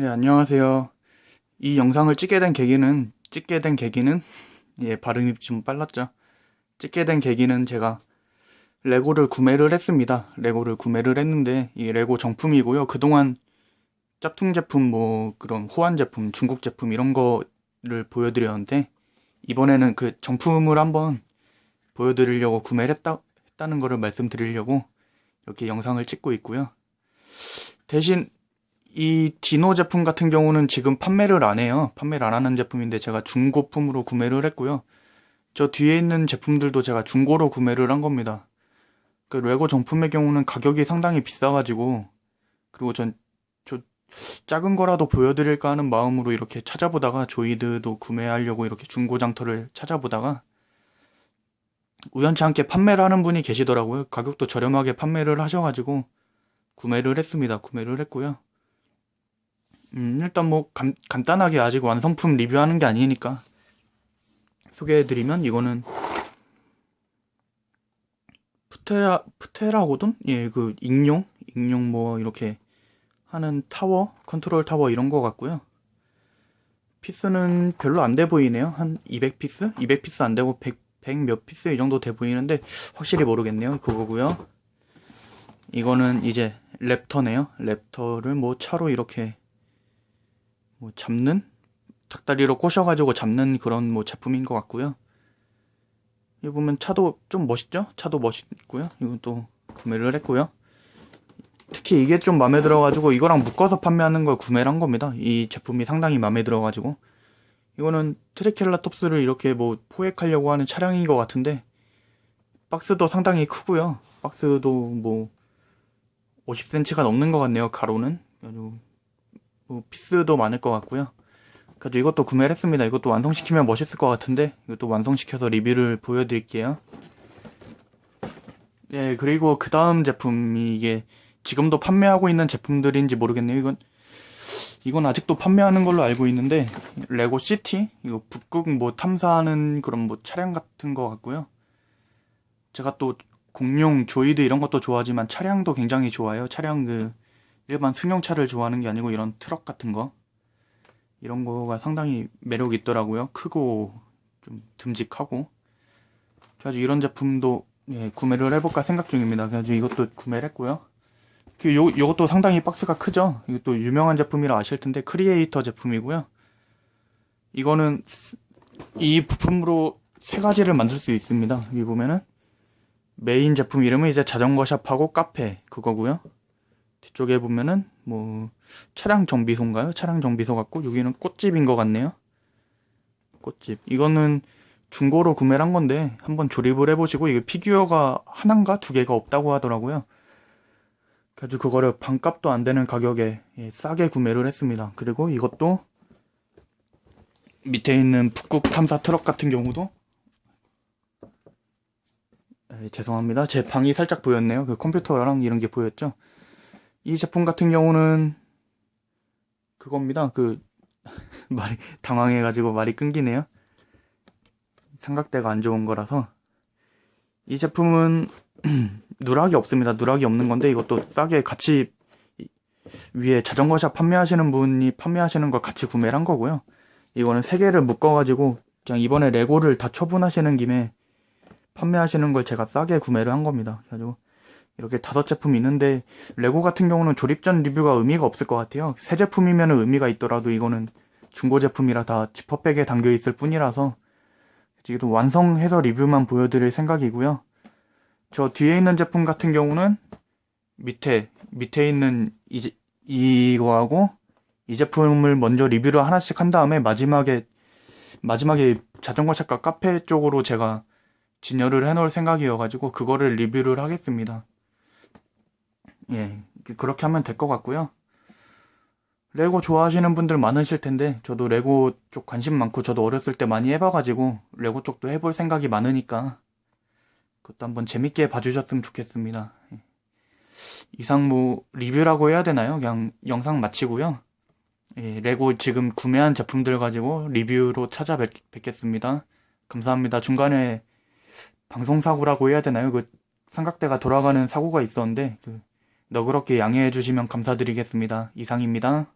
네, 안녕하세요. 이 영상을 찍게 된 계기는, 찍게 된 계기는, 예, 발음이 좀 빨랐죠. 찍게 된 계기는 제가 레고를 구매를 했습니다. 레고를 구매를 했는데, 이 레고 정품이고요. 그동안 짝퉁 제품, 뭐, 그런 호환 제품, 중국 제품, 이런 거를 보여드렸는데, 이번에는 그 정품을 한번 보여드리려고 구매를 했다, 했다는 거를 말씀드리려고 이렇게 영상을 찍고 있고요. 대신 이 디노 제품 같은 경우는 지금 판매를 안 해요. 판매를 안 하는 제품인데 제가 중고품으로 구매를 했고요. 저 뒤에 있는 제품들도 제가 중고로 구매를 한 겁니다. 그 레고 정품의 경우는 가격이 상당히 비싸가지고 그리고 전 저 작은 거라도 보여드릴까 하는 마음으로 이렇게 찾아보다가 조이드도 구매하려고 이렇게 중고 장터를 찾아보다가 우연치 않게 판매를 하는 분이 계시더라고요. 가격도 저렴하게 판매를 하셔가지고 구매를 했습니다. 구매를 했고요. 음, 일단 뭐 간, 간단하게 아직 완성품 리뷰하는 게 아니니까 소개해드리면 이거는 푸테라 푸테라고든 예그 익룡 익룡 뭐 이렇게 하는 타워 컨트롤 타워 이런 거 같고요. 피스는 별로 안 돼 보이네요. 한 200피스? 200피스 안 되고 100, 100 몇 피스 이 정도 돼 보이는데 확실히 모르겠네요. 그거고요. 이거는 이제 랩터네요. 랩터를 뭐 차로 이렇게 뭐 잡는 닭다리로 꼬셔가지고 잡는 그런 뭐 제품인 것 같고요. 여기 보면 차도 좀 멋있죠? 차도 멋있고요. 이건 또 구매를 했고요. 특히 이게 좀 마음에 들어가지고 이거랑 묶어서 판매하는 걸 구매를 한 겁니다. 이 제품이 상당히 마음에 들어가지고 이거는 트리켈라톱스를 이렇게 뭐 포획하려고 하는 차량인 것 같은데 박스도 상당히 크고요. 박스도 뭐 50cm가 넘는 것 같네요. 가로는 피스도 많을 것 같고요. 그래서 이것도 구매를 했습니다. 이것도 완성시키면 멋있을 것 같은데 이것도 완성시켜서 리뷰를 보여드릴게요. 예, 그리고 그 다음 제품이 이게 지금도 판매하고 있는 제품들인지 모르겠네요. 이건 이건 아직도 판매하는 걸로 알고 있는데 레고 시티 이거 북극 뭐 탐사하는 그런 뭐 차량 같은 거 같고요. 제가 또 공룡 조이드 이런 것도 좋아하지만 차량도 굉장히 좋아요. 차량 그 일반 승용차를 좋아하는 게 아니고 이런 트럭 같은 거 이런 거가 상당히 매력 있더라고요. 크고 좀 듬직하고 그래서 이런 제품도 예, 구매를 해볼까 생각 중입니다. 그래서 이것도 구매를 했고요. 그 요, 요것도 상당히 박스가 크죠? 이것도 유명한 제품이라 아실 텐데, 크리에이터 제품이고요. 이거는 이 부품으로 세 가지를 만들 수 있습니다. 여기 보면은, 메인 제품 이름은 이제 자전거 샵하고 카페, 그거고요. 뒤쪽에 보면은, 뭐, 차량 정비소인가요? 차량 정비소 같고, 여기는 꽃집인 것 같네요. 꽃집. 이거는 중고로 구매를 한 건데, 한번 조립을 해보시고, 이게 피규어가 하나인가 두 개가 없다고 하더라고요. 그래서 그거를 반값도 안 되는 가격에 예, 싸게 구매를 했습니다. 그리고 이것도 밑에 있는 북극 탐사 트럭 같은 경우도 에, 죄송합니다. 제 방이 살짝 보였네요. 그 컴퓨터랑 이런 게 보였죠. 이 제품 같은 경우는 그겁니다. 그 말이 당황해가지고 말이 끊기네요. 삼각대가 안 좋은 거라서 이 제품은 누락이 없습니다. 누락이 없는 건데 이것도 싸게 같이 위에 자전거샵 판매하시는 분이 판매하시는 걸 같이 구매를 한 거고요. 이거는 세 개를 묶어가지고 그냥 이번에 레고를 다 처분하시는 김에 판매하시는 걸 제가 싸게 구매를 한 겁니다. 그래가지고 이렇게 다섯 제품 있는데 레고 같은 경우는 조립 전 리뷰가 의미가 없을 것 같아요. 새 제품이면 의미가 있더라도 이거는 중고 제품이라 다 지퍼백에 담겨 있을 뿐이라서 지금 완성해서 리뷰만 보여드릴 생각이고요. 저 뒤에 있는 제품 같은 경우는 밑에 밑에 있는 이 이거하고 이 제품을 먼저 리뷰를 하나씩 한 다음에 마지막에 마지막에 자전거 샵과 카페 쪽으로 제가 진열을 해놓을 생각이어가지고 그거를 리뷰를 하겠습니다. 예, 그렇게 하면 될 것 같고요. 레고 좋아하시는 분들 많으실 텐데 저도 레고 쪽 관심 많고 저도 어렸을 때 많이 해봐가지고 레고 쪽도 해볼 생각이 많으니까 그것도 한번 재밌게 봐주셨으면 좋겠습니다. 예. 이상 뭐 리뷰라고 해야 되나요? 그냥 영상 마치고요. 예, 레고 지금 구매한 제품들 가지고 리뷰로 찾아뵙겠습니다. 감사합니다. 중간에 방송 사고라고 해야 되나요? 그 삼각대가 돌아가는 사고가 있었는데 그 너그럽게 양해해 주시면 감사드리겠습니다. 이상입니다.